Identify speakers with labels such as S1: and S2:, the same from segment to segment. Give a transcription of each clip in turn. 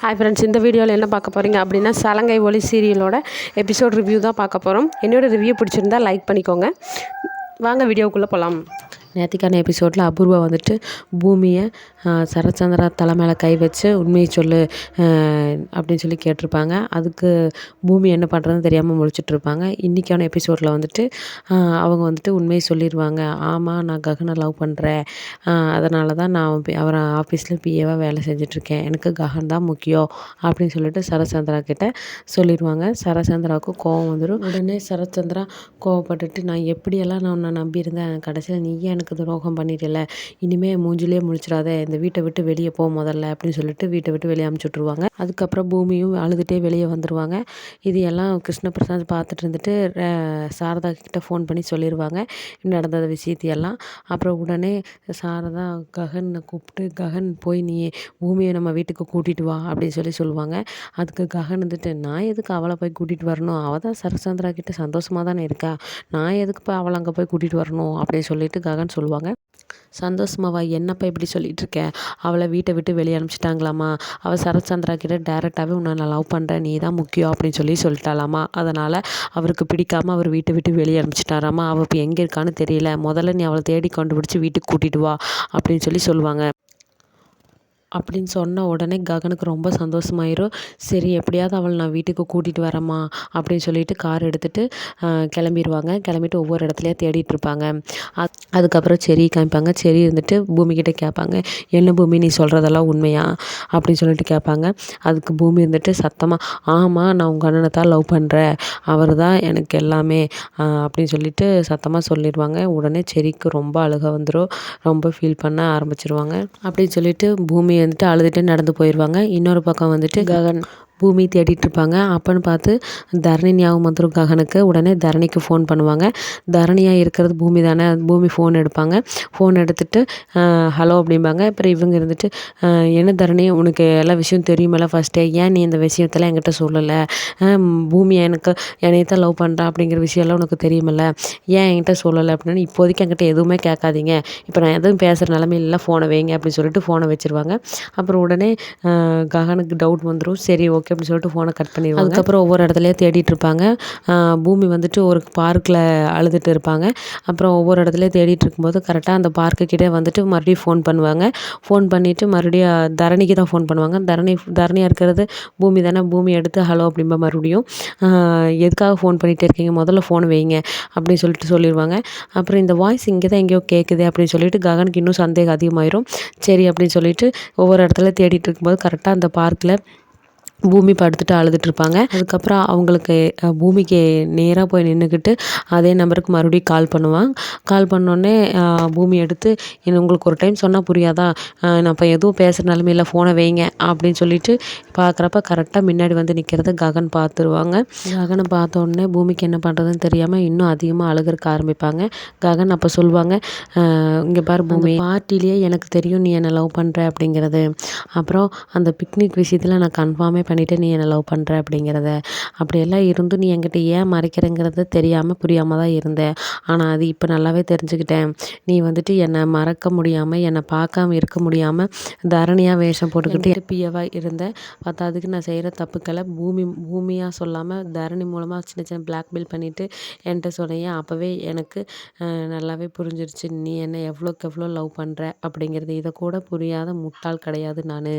S1: Hi friends இந்த வீடியோவில் என்ன பார்க்க போகிறீங்க அப்படின்னா சலங்கை ஒளி சீரியலோட எபிசோட் ரிவ்யூ தான் பார்க்க போகிறோம் என்னோடய ரிவ்யூ பிடிச்சிருந்தா லைக் பண்ணிக்கோங்க. வாங்க வீடியோக்குள்ளே போகலாம் நேத்திக்கான எபிசோடில் அபூர்வா வந்துட்டு பூமியை சரச்சந்திரா தலை மேலே கை வச்சு உண்மையை சொல்லு அப்படின்னு சொல்லி கேட்டிருப்பாங்க. அதுக்கு பூமி என்ன பண்ணுறதுன்னு தெரியாமல் முழிச்சிட்ருப்பாங்க இன்றைக்கான எபிசோடில் வந்துட்டு அவங்க வந்துட்டு உண்மையை சொல்லிடுவாங்க ஆமாம் நான் ககனை லவ் பண்ணுறேன் அதனால தான் நான் அவரை ஆஃபீஸில் பிஏவாக வேலை செஞ்சிட்ருக்கேன் எனக்கு ககன் தான் முக்கியம் அப்படின்னு சொல்லிட்டு சரச்சந்திரா கிட்ட சொல்லிடுவாங்க சரச்சந்திராவுக்கு கோவம் வந்துடும் உடனே சரச்சந்திரா கோவப்பட்டுட்டு நான் எப்படியெல்லாம் நான் உன்னை நம்பியிருந்தேன் கடைசியில் நீயே எனக்கு துரோகம் பண்ணிட்டல இனிமேல் மூஞ்சிலே முழிச்சிடாத இந்த வீட்டை விட்டு வெளியே போ முதல்ல அப்படின்னு சொல்லிட்டு வீட்டை விட்டு வெளியே அமுச்சு விட்ருவாங்க அதுக்கப்புறம் பூமியும் அழுதுகிட்டே வெளியே வந்துடுவாங்க இது எல்லாம் கிருஷ்ணபிரசாத் பார்த்துட்டு இருந்துட்டு சாரதா கிட்ட ஃபோன் பண்ணி சொல்லிடுவாங்க நடந்த விஷயத்தையெல்லாம். அப்புறம் உடனே சாரதா ககனை கூப்பிட்டு ககன் போய் நீ பூமியை நம்ம வீட்டுக்கு கூட்டிகிட்டு வா அப்படின்னு சொல்லி சொல்லுவாங்க. அதுக்கு ககன் வந்துட்டு நான் எதுக்கு அவளை போய் கூட்டிகிட்டு வரணும்? அவள் தான் சரசந்திரா கிட்ட சந்தோஷமாக தானே இருக்கா? நான் எதுக்கு போய் அவளை அங்கே போய் கூட்டிகிட்டு வரணும்? அப்படின்னு சொல்லிட்டு ககன் சொல்லுவாங்க. சந்தோஷமாவா என்னப்பா இப்படி சொல்லிகிட்ருக்க அவளை வீட்டை விட்டு வெளியே அனுப்பிச்சிட்டாங்களாமா? அவள் சரத்சந்திரா கிட்ட டேரெக்டாகவே உன்னை நான் லவ் பண்ணுறேன் நீ தான் முக்கியம் அப்படின்னு சொல்லி சொல்லிட்டாலாமா அதனால் அவருக்கு பிடிக்காமல் அவர் வீட்டை விட்டு வெளியே அனுப்பிச்சிட்டாராமா? அவள் இப்போ எங்கே இருக்கான்னு தெரியல. முதல்ல நீ அவளை தேடி கண்டுபிடிச்சி வீட்டுக்கு கூட்டிகிட்டு வா அப்படின்னு சொல்லி சொல்லுவாங்க. அப்படின்னு சொன்ன உடனே ககனுக்கு ரொம்ப சந்தோஷமாயிரும். சரி எப்படியாவது அவளை நான் வீட்டுக்கு கூட்டிகிட்டு வரேம்மா அப்படின்னு சொல்லிட்டு கார் எடுத்துகிட்டு கிளம்பிடுவாங்க கிளம்பிட்டு ஒவ்வொரு இடத்துலையா தேடிட்டுருப்பாங்க அதுக்கப்புறம் செரி காமிப்பாங்க. செரி இருந்துட்டு பூமிக்கிட்ட கேட்பாங்க என்ன பூமி நீ சொல்கிறதெல்லாம் உண்மையா? அப்படின்னு சொல்லிட்டு கேட்பாங்க. அதுக்கு பூமி இருந்துட்டு சத்தமாக ஆமாம் நான் உங்கள் அண்ணனை தான் லவ் பண்ணுறேன் அவர் தான் எனக்கு எல்லாமே. அப்படின்னு சொல்லிட்டு சத்தமாக சொல்லிடுவாங்க உடனே செரிக்கு ரொம்ப அழுக வந்துடும் ரொம்ப ஃபீல் பண்ண ஆரம்பிச்சிருவாங்க. அப்படின்னு சொல்லிட்டு பூமி வந்துட்டு அழுதுகிட்டே நடந்து போயிடுவாங்க இன்னொரு பக்கம் வந்துட்டு ககன் பூமி தேடிட்டுருப்பாங்க. அப்போன்னு பார்த்து தரணி ஞாபகம் வந்துடும் ககனுக்கு. உடனே தரணிக்கு ஃபோன் பண்ணுவாங்க. தரணியாக இருக்கிறது பூமி தானே. பூமி ஃபோன் எடுப்பாங்க. ஃபோன் எடுத்துகிட்டு ஹலோ அப்படிம்பாங்க. அப்புறம் இவங்க இருந்துட்டு என்ன தரணி? உனக்கு எல்லா விஷயம் தெரியுமில்ல ஃபஸ்ட்டே ஏன் நீ இந்த விஷயத்தெல்லாம் என்கிட்ட சொல்லலை? பூமி எனக்கு என்னை தான் லவ் பண்ணுறா அப்படிங்கிற விஷயம்லாம் உனக்கு தெரியுமில்ல. ஏன் என்கிட்ட சொல்லலை அப்படின்னு இப்போதைக்கு என்கிட்ட எதுவுமே கேட்காதீங்க. இப்போ நான் எதுவும் பேசுகிற நிலமையில ஃபோனை வைங்க அப்படின்னு சொல்லிட்டு ஃபோனை வச்சுருவாங்க. அப்புறம் உடனே ககனுக்கு டவுட் வந்துடும் சரி ஓகே ஓகே அப்படின்னு சொல்லிட்டு ஃபோனை கட் பண்ணிடுவாங்க அதுக்கப்புறம் ஒவ்வொரு இடத்துலையும் தேடிட்டு இருப்பாங்க. பூமி வந்துட்டு ஒரு பார்க்கில் அழுதுட்டு இருப்பாங்க. அப்புறம் ஒவ்வொரு இடத்துலையும் தேடிட்டு இருக்கும்போது கரெக்டாக அந்த பார்க்கு கிட்டே வந்துட்டு மறுபடியும் ஃபோன் பண்ணுவாங்க. ஃபோன் பண்ணிவிட்டு மறுபடியும் தரணிக்கு தான் ஃபோன் பண்ணுவாங்க. தரணி தரணியாக இருக்கிறது பூமி தானே பூமி எடுத்து ஹலோ அப்படிம்ப மறுபடியும் எதுக்காக ஃபோன் பண்ணிகிட்டே இருக்கீங்க? முதல்ல ஃபோன் வைங்க அப்படின்னு சொல்லிட்டு சொல்லிடுவாங்க அப்புறம் இந்த வாய்ஸ் இங்கே தான் எங்கேயோ கேட்குது அப்படின்னு சொல்லிட்டு ககனுக்கு இன்னும் சந்தேகம் அதிகமாயிரும். சரி அப்படின்னு சொல்லிட்டு ஒவ்வொரு இடத்துல தேடிட்டு இருக்கும்போது கரெக்டாக அந்த பார்க்கில் பூமி படுத்துட்டு அழுதுட்ருப்பாங்க. அதுக்கப்புறம் அவங்களுக்கு பூமிக்கு நேராக போய் நின்றுக்கிட்டு அதே நம்பருக்கு மறுபடியும் கால் பண்ணுவான் கால் பண்ணோடனே பூமி எடுத்து என்ன உங்களுக்கு ஒரு டைம் சொன்னால் புரியாதா? நான் இப்போ எதுவும் பேசுகிற நிலமையில ஃபோனை வைங்க அப்படின்னு சொல்லிட்டு பார்க்குறப்ப கரெக்டாக முன்னாடி வந்து நிற்கிறத ககன் பார்த்துருவாங்க ககனை பார்த்த உடனே பூமிக்கு என்ன பண்ணுறதுன்னு தெரியாமல் இன்னும் அதிகமாக அழுகிறக்க ஆரம்பிப்பாங்க. ககன் அப்போ சொல்லுவாங்க இங்கே பாரு பூமி பார்ட்டிலேயே எனக்கு தெரியும் நீ என்னை லவ் பண்ணுற அப்படிங்கிறது. அப்புறம் அந்த பிக்னிக் விஷயத்தில் நான் கன்ஃபார்மே பண்ணிவிட்டு நீ என்னை லவ் பண்ணுற அப்படிங்கிறத. அப்படியெல்லாம் இருந்தும் நீ என்கிட்ட ஏன் மறைக்கிறேங்கிறது தெரியாமல் புரியாமல் தான் இருந்தேன் ஆனால் அது இப்போ நல்லாவே தெரிஞ்சுக்கிட்டேன். நீ வந்துட்டு என்னை மறக்க முடியாமல் என்னை பார்க்காம இருக்க முடியாமல் தரணியாக வேஷம் போட்டுக்கிட்டு பியவாக இருந்தேன் பத்தாதுக்கு நான் செய்கிற தப்புக்களை பூமி பூமியாக சொல்லாமல் தரணி மூலமாக சின்ன சின்ன பிளாக்மெயில் பண்ணிவிட்டு என்கிட்ட சொன்னையே அப்போவே எனக்கு நல்லாவே புரிஞ்சிருச்சு. நீ என்னை எவ்வளோக்கு எவ்வளோ லவ் பண்ணுற அப்படிங்கிறது. இதை கூட புரியாத முட்டாள் கிடையாது நான்.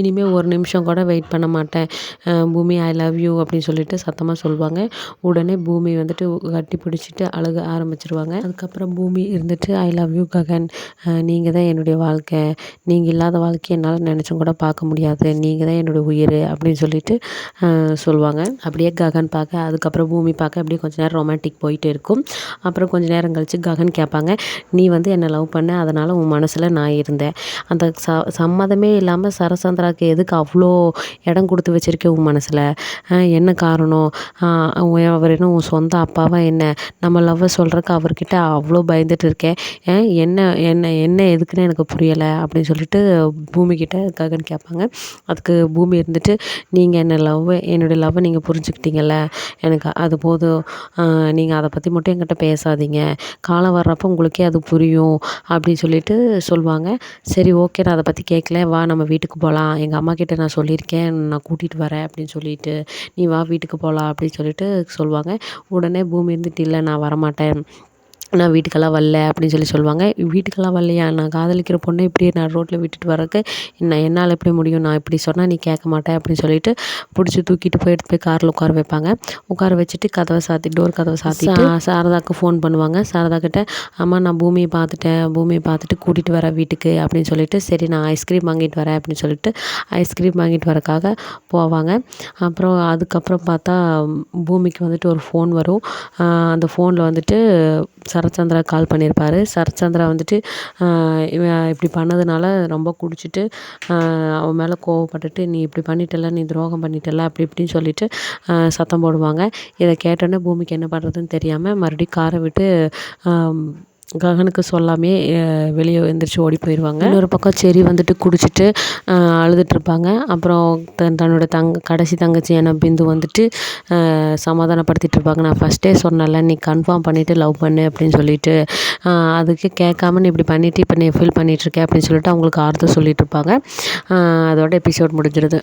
S1: இனிமேல் ஒரு நிமிஷம் கூட வெயிட் பண்ண மாட்டேன். பூமி ஐ லவ் யூ அப்படின்னு சொல்லிட்டு சத்தமாக சொல்லுவாங்க உடனே பூமி வந்துட்டு கட்டி பிடிச்சிட்டு அழுக ஆரம்பிச்சிருவாங்க. அதுக்கப்புறம் பூமி இருந்துட்டு ஐ லவ் யூ ககன். நீங்கள் தான் என்னுடைய வாழ்க்கை. நீங்கள் இல்லாத வாழ்க்கையை என்னால் நினச்சும் கூட பார்க்க முடியாது. நீங்கள் தான் என்னுடைய உயிர் அப்படின்னு சொல்லிட்டு சொல்லுவாங்க அப்படியே ககன் பார்க்க அதுக்கப்புறம் பூமி பார்க்க அப்படியே கொஞ்சம் நேரம் ரொமான்டிக் போயிட்டு இருக்கும். அப்புறம் கொஞ்சம் நேரம் கழித்து ககன் கேட்பாங்க நீ வந்து என்னை லவ் பண்ண? அதனால் உன் மனசில் நான் இருந்தேன். அந்த ச சம்மதமே இல்லாமல் சரசந்திராவுக்கு எதுக்கு அவ்வளோ இடம் கொடுத்து கொடுத்து வச்சுருக்கேன் உன் மனசில். என்ன காரணம்? அவர் என்ன உன் சொந்த அப்பாவா என்ன? நம்ம லவ்வை சொல்கிறக்கு அவர்கிட்ட அவ்வளோ பயந்துட்டு இருக்கேன். என்ன என்ன என்ன எதுக்குன்னு எனக்கு புரியலை அப்படின்னு சொல்லிட்டு பூமிக்கிட்ட ககன் கேட்பாங்க. அதுக்கு பூமி இருந்துட்டு நீங்கள் என்ன லவ்வை என்னுடைய லவ்வை நீங்கள் புரிஞ்சுக்கிட்டீங்கல்ல? எனக்கு அது போதும். நீங்கள் அதை பற்றி மட்டும் என்கிட்ட பேசாதீங்க. காலம் வர்றப்போ உங்களுக்கே அது புரியும். அப்படின்னு சொல்லிட்டு சொல்லுவாங்க சரி ஓகே நான் அதை பற்றி கேட்கல. வா நம்ம வீட்டுக்கு போகலாம் எங்கள் அம்மா கிட்ட நான் சொல்லியிருக்கேன். நான் கூட்டிகிட்டு வரேன் அப்படின்னு சொல்லிட்டு நீ வா வீட்டுக்கு போகலாம் அப்படின்னு சொல்லிட்டு சொல்லுவாங்க. உடனே பூமி இருந்துட்டு இல்லை நான் வரமாட்டேன். நான் வீட்டுக்கெல்லாம் வரல அப்படின்னு சொல்லி சொல்லுவாங்க. வீட்டுக்கெல்லாம் வரலையா? நான் காதலிக்கிற பொண்ணை இப்படியே நான் ரோட்டில் விட்டுட்டு வரக்கு என்ன என்னால் எப்படி முடியும்? நான் இப்படி சொன்னால் நீ கேட்க மாட்டேன் அப்படின்னு சொல்லிட்டு பிடிச்சி தூக்கிட்டு போய் எடுத்து போய் காரில் உட்கார வைப்பாங்க. உட்கார வச்சுட்டு கதவை சாத்தி டோர் கதவை சாத்தி சாரதாவுக்கு ஃபோன் பண்ணுவாங்க. சாரதா கிட்ட அம்மா நான் பூமியை பார்த்துட்டேன். பூமியை பார்த்துட்டு கூட்டிகிட்டு வரேன் வீட்டுக்கு அப்படின்னு சொல்லிட்டு சரி நான் ஐஸ்கிரீம் வாங்கிட்டு வரேன் அப்படின்னு சொல்லிட்டு ஐஸ்கிரீம் வாங்கிட்டு வரக்காக போவாங்க. அப்புறம் அதுக்கப்புறம் பார்த்தா பூமிக்கு வந்துட்டு ஒரு ஃபோன் வரும். அந்த ஃபோனில் வந்துட்டு சரத்சந்திரா கால் பண்ணியிருப்பாரு. சரத்சந்திரா வந்துட்டு இவன் இப்படி பண்ணதுனால ரொம்ப குடிச்சிட்டு அவன் மேலே கோவப்பட்டுட்டு நீ இப்படி பண்ணிட்டல நீ துரோகம் பண்ணிட்டல அப்படி இப்படின்னு சொல்லிட்டு சத்தம் போடுவாங்க. இதை கேட்டோன்னே பூமிக்கு என்ன பண்ணுறதுன்னு தெரியாமல் மறுபடியும் காரை விட்டு ககனுக்கு சொல்லாமே வெளியே எழுந்திரிச்சு ஓடி போயிடுவாங்க இன்னொரு பக்கம் செரி வந்துட்டு குடிச்சிட்டு அழுதுட்ருப்பாங்க. அப்புறம் தன் தன்னோட தங்க கடைசி தங்கச்சியான பிந்து வந்துட்டு சமாதானப்படுத்திட்டு இருப்பாங்க நான் ஃபஸ்ட்டே சொன்னேன்ல நீ கன்ஃபார்ம் பண்ணிவிட்டு லவ் பண்ணு அப்படின்னு சொல்லிட்டு. அதுக்கு கேட்காம நீ இப்படி பண்ணிவிட்டு இப்போ நீ ஃபீல் பண்ணிகிட்ருக்கேன் அப்படின்னு சொல்லிட்டு அவங்களுக்கு ஆறுதல் சொல்லிகிட்டு இருப்பாங்க அதோட எபிசோட் முடிஞ்சிருது.